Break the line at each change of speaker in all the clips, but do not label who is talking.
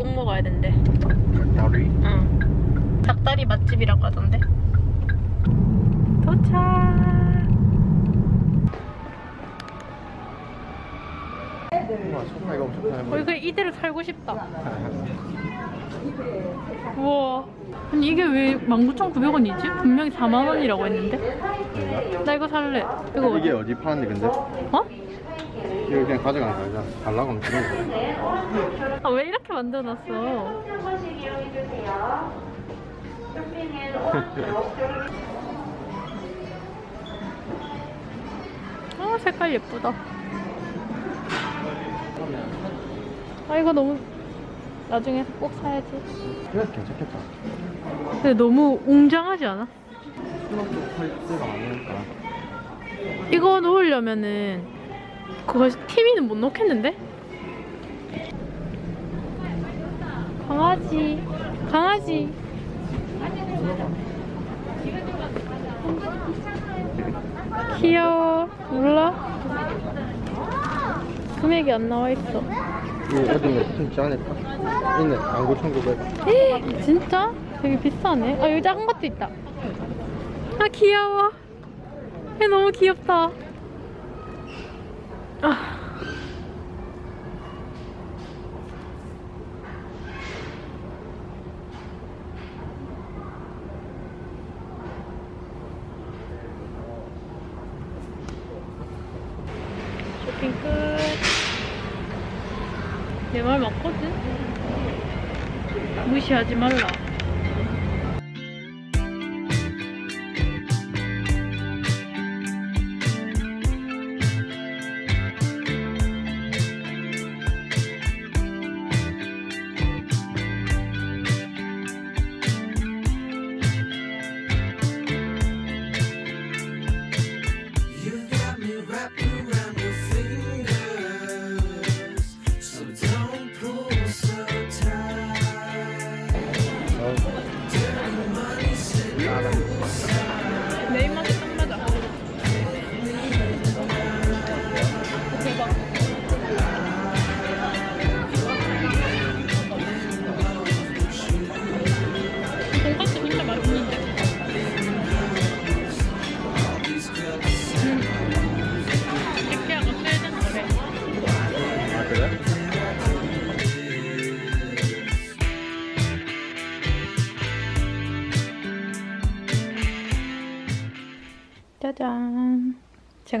꼭 먹어야 된대.
다리?
응. 닭다리 맛집이라고 하던데. 도착.
우와 소파가 엄청
어, 이거 이대로 살고 싶다. 우와. 아니 이게 왜 19,900원이지? 분명히 4만 원이라고 했는데. 나 이거 살래. 이거 어디?
이게 어디 파는데 근데?
어?
이거 그냥 가져가는 거야 그냥 달라고 하면 주는 거야
아 왜 이렇게 만들어놨어? 아 색깔 예쁘다. 아 이거 너무 나중에 꼭 사야지.
이거 괜찮겠다
근데 너무 웅장하지 않아?
수납도 할 때가 많으니까
이거 놓으려면은 그거 TV는 못 놓겠는데? 강아지. 강아지. 귀여워. 몰라? 금액이 안 나와 있어.
이거 어딘가 진짜 안에 파 있네. 19,900원
에 진짜? 되게 비싸네. 아 여기 작은 것도 있다. 아 귀여워. 얘 너무 귀엽다 아 쇼핑 끝. 내 말 맞거든? 무시하지 말라.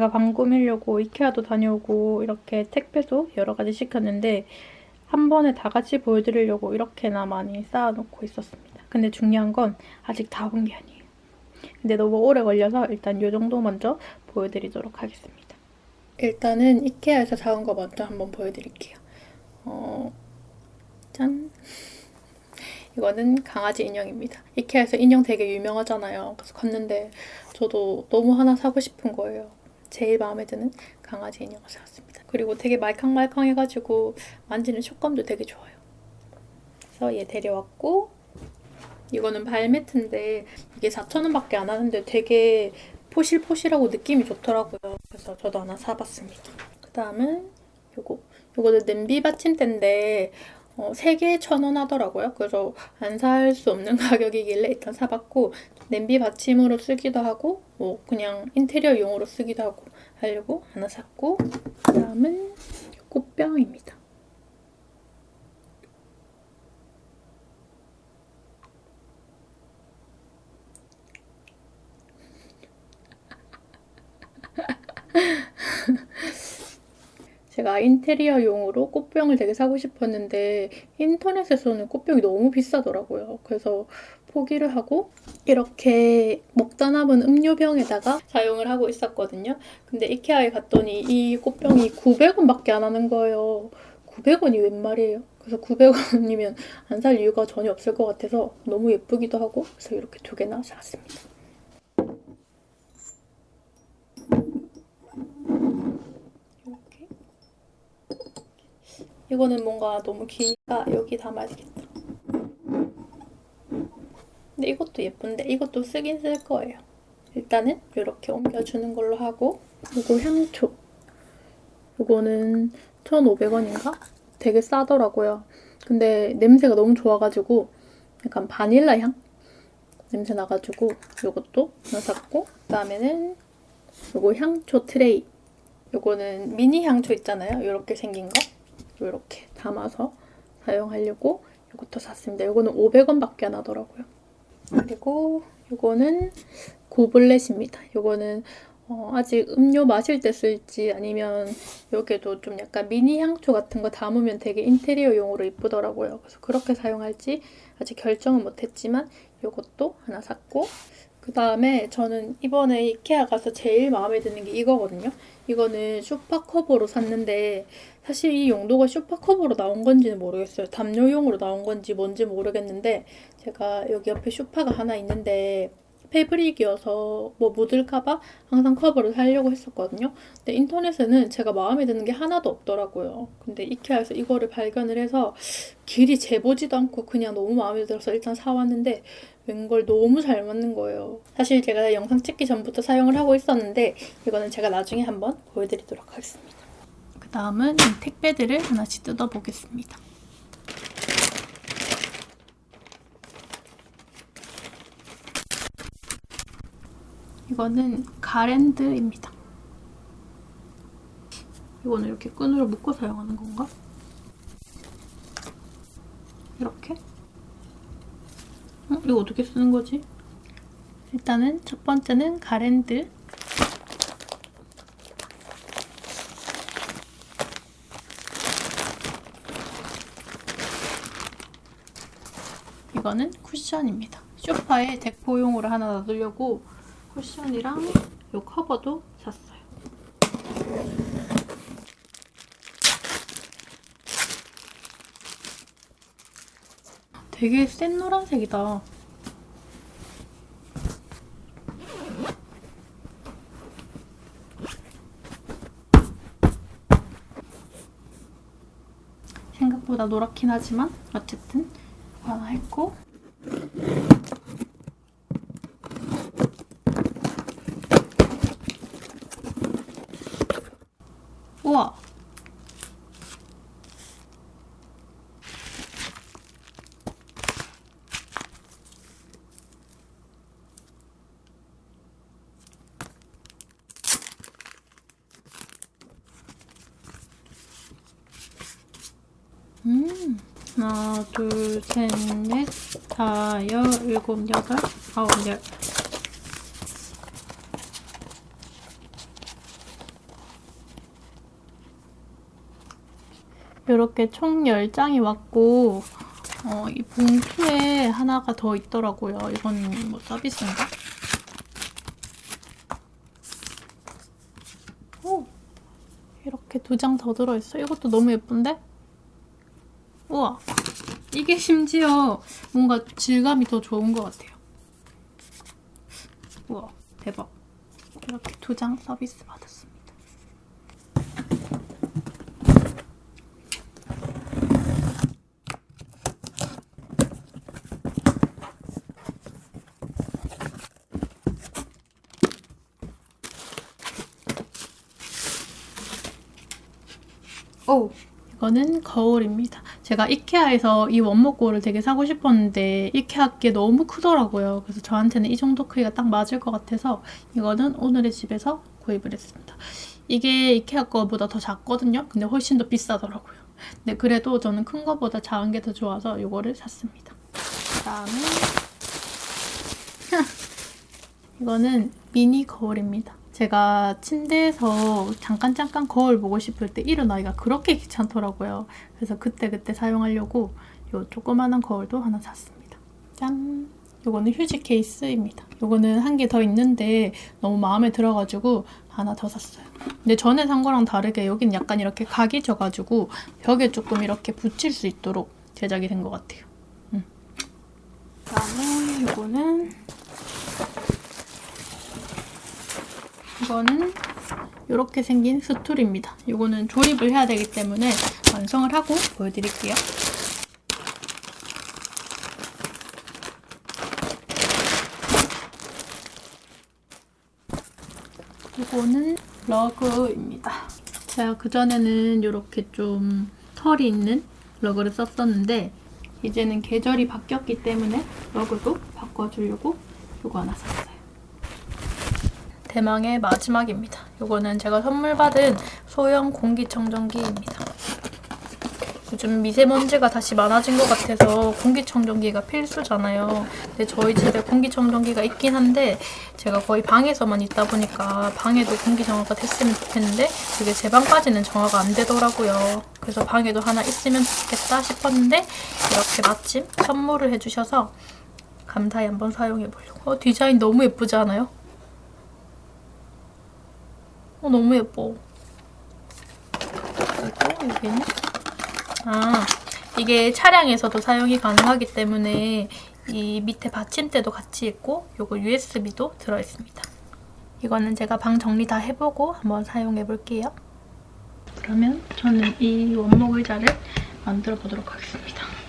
제가 방 꾸미려고 이케아도 다녀오고 이렇게 택배도 여러 가지 시켰는데 한 번에 다 같이 보여드리려고 이렇게나 많이 쌓아놓고 있었습니다. 근데 중요한 건 아직 다 온 게 아니에요. 근데 너무 오래 걸려서 일단 이 정도 먼저 보여드리도록 하겠습니다. 일단은 이케아에서 사온 거 먼저 한번 보여드릴게요. 어, 짠. 이거는 강아지 인형입니다. 이케아에서 인형 되게 유명하잖아요. 그래서 갔는데 저도 너무 하나 사고 싶은 거예요. 제일 마음에 드는 강아지 인형을 사왔습니다. 그리고 되게 말캉말캉해가지고 만지는 촉감도 되게 좋아요. 그래서 얘 데려왔고 이거는 발매트인데 이게 4,000원밖에 안 하는데 되게 포실포실하고 느낌이 좋더라고요. 그래서 저도 하나 사봤습니다. 그 다음은 요거. 요거는 냄비 받침대인데 어, 3개에 1,000원 하더라고요. 그래서 안 살 수 없는 가격이길래 일단 사봤고 냄비 받침으로 쓰기도 하고 뭐 그냥 인테리어용으로 쓰기도 하고 하려고 하나 샀고 그 다음은 꽃병입니다. 제가 인테리어용으로 꽃병을 되게 사고 싶었는데 인터넷에서는 꽃병이 너무 비싸더라고요. 그래서 포기를 하고 이렇게 먹다 남은 음료병에다가 사용을 하고 있었거든요. 근데 이케아에 갔더니 이 꽃병이 900원밖에 안 하는 거예요. 900원이 웬 말이에요? 그래서 900원이면 안 살 이유가 전혀 없을 것 같아서 너무 예쁘기도 하고 그래서 이렇게 두 개나 샀습니다. 이렇게 이거는 뭔가 너무 기니까 여기 담아야 되겠다. 근데 이것도 예쁜데 이것도 쓰긴 쓸 거예요. 일단은 이렇게 옮겨주는 걸로 하고 그리고 향초. 이거는 1,500원인가? 되게 싸더라고요. 근데 냄새가 너무 좋아가지고 약간 바닐라 향 냄새 나가지고 이것도 하나 샀고 그다음에는 요거 향초 트레이. 요거는 미니 향초 있잖아요. 이렇게 생긴 거. 이렇게 담아서 사용하려고 이것도 샀습니다. 요거는 500원밖에 안 하더라고요. 그리고 요거는 고블렛입니다. 요거는 어, 아직 음료 마실 때 쓸지 아니면 여기에도 좀 약간 미니 향초 같은 거 담으면 되게 인테리어용으로 이쁘더라고요. 그래서 그렇게 사용할지 아직 결정은 못했지만 이것도 하나 샀고 그 다음에 저는 이번에 이케아 가서 제일 마음에 드는 게 이거거든요. 이거는 쇼파 커버로 샀는데 사실 이 용도가 쇼파 커버로 나온 건지는 모르겠어요. 담요용으로 나온 건지 뭔지 모르겠는데 제가 여기 옆에 쇼파가 하나 있는데 패브릭이어서 뭐 묻을까봐 항상 커버를 사려고 했었거든요. 근데 인터넷에는 제가 마음에 드는 게 하나도 없더라고요. 근데 이케아에서 이거를 발견을 해서 길이 재보지도 않고 그냥 너무 마음에 들어서 일단 사왔는데 웬걸 너무 잘 맞는 거예요. 사실 제가 영상 찍기 전부터 사용을 하고 있었는데 이거는 제가 나중에 한번 보여드리도록 하겠습니다. 그 다음은 이 택배들을 하나씩 뜯어보겠습니다. 이거는 가랜드입니다. 이거는 이렇게 끈으로 묶어 사용하는 건가? 이렇게? 어? 이거 어떻게 쓰는 거지? 일단은 첫 번째는 가랜드. 이거는 쿠션입니다. 소파에 데코용으로 하나 놔두려고 쿠션이랑 이 커버도 샀어요. 되게 센 노란색이다. 생각보다 노랗긴 하지만 어쨌든 하나 했고 우와 음 하나 둘 셋 넷 다 여 일곱 여덟 아홉 열 이렇게 총 10장이 왔고 어, 이 봉투에 하나가 더 있더라고요. 이건 뭐 서비스인가? 오! 이렇게 두 장 더 들어있어. 이것도 너무 예쁜데? 이게 심지어 뭔가 질감이 더 좋은 것 같아요. 우와, 대박. 이렇게 두 장 서비스 받았습니다. 오! 이거는 거울입니다. 제가 이케아에서 이 원목 거울을 되게 사고 싶었는데 이케아 게 너무 크더라고요. 그래서 저한테는 이 정도 크기가 딱 맞을 것 같아서 이거는 오늘의 집에서 구입을 했습니다. 이게 이케아 거보다 더 작거든요. 근데 훨씬 더 비싸더라고요. 근데 그래도 저는 큰 거보다 작은 게 더 좋아서 이거를 샀습니다. 그다음에 이거는 미니 거울입니다. 제가 침대에서 잠깐 잠깐 거울 보고 싶을 때 일어나기가 그렇게 귀찮더라고요. 그래서 그때그때 사용하려고 이 조그만한 거울도 하나 샀습니다. 짠! 요거는 휴지 케이스입니다. 요거는 한 개 더 있는데 너무 마음에 들어가지고 하나 더 샀어요. 근데 전에 산 거랑 다르게 여기는 약간 이렇게 각이 져가지고 벽에 조금 이렇게 붙일 수 있도록 제작이 된 것 같아요. 음. 그다음에 요거는 이거는 이렇게 생긴 스툴입니다. 이거는 조립을 해야 되기 때문에 완성을 하고 보여드릴게요. 이거는 러그입니다. 제가 그전에는 이렇게 좀 털이 있는 러그를 썼었는데 이제는 계절이 바뀌었기 때문에 러그도 바꿔주려고 이거 하나 샀어요. 대망의 마지막입니다. 이거는 제가 선물 받은 소형 공기청정기입니다. 요즘 미세먼지가 다시 많아진 것 같아서 공기청정기가 필수잖아요. 근데 저희 집에 공기청정기가 있긴 한데 제가 거의 방에서만 있다 보니까 방에도 공기 정화가 됐으면 좋겠는데 그게 제 방까지는 정화가 안 되더라고요. 그래서 방에도 하나 있으면 좋겠다 싶었는데 이렇게 마침 선물을 해주셔서 감사히 한번 사용해 보려고. 어, 디자인 너무 예쁘지 않아요? 어, 너무 예뻐. 그리고 여기는 아, 이게 차량에서도 사용이 가능하기 때문에 이 밑에 받침대도 같이 있고 요거 USB도 들어있습니다. 이거는 제가 방 정리 다 해보고 한번 사용해 볼게요. 그러면 저는 이 원목 의자를 만들어 보도록 하겠습니다.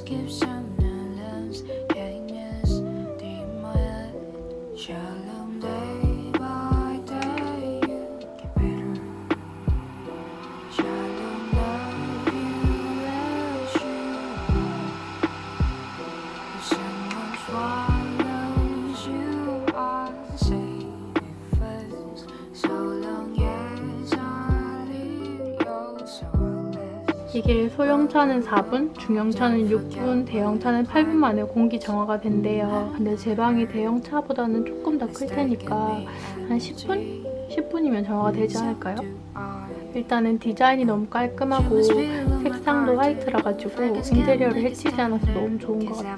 gives
이게 소형차는 4분, 중형차는 6분, 대형차는 8분 만에 공기 정화가 된대요. 근데 제 방이 대형차보다는 조금 더 클 테니까 한 10분? 10분이면 정화가 되지 않을까요? 일단은 디자인이 너무 깔끔하고 색상도 화이트라 가지고 인테리어를 해치지 않아서 너무 좋은 것 같아요.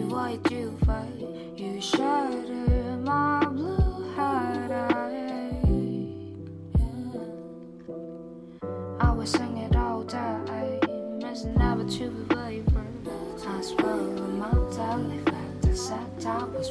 It what you fight You shatter my blue heart I will sing it all never to be wavered I swallow my belly fat The set I was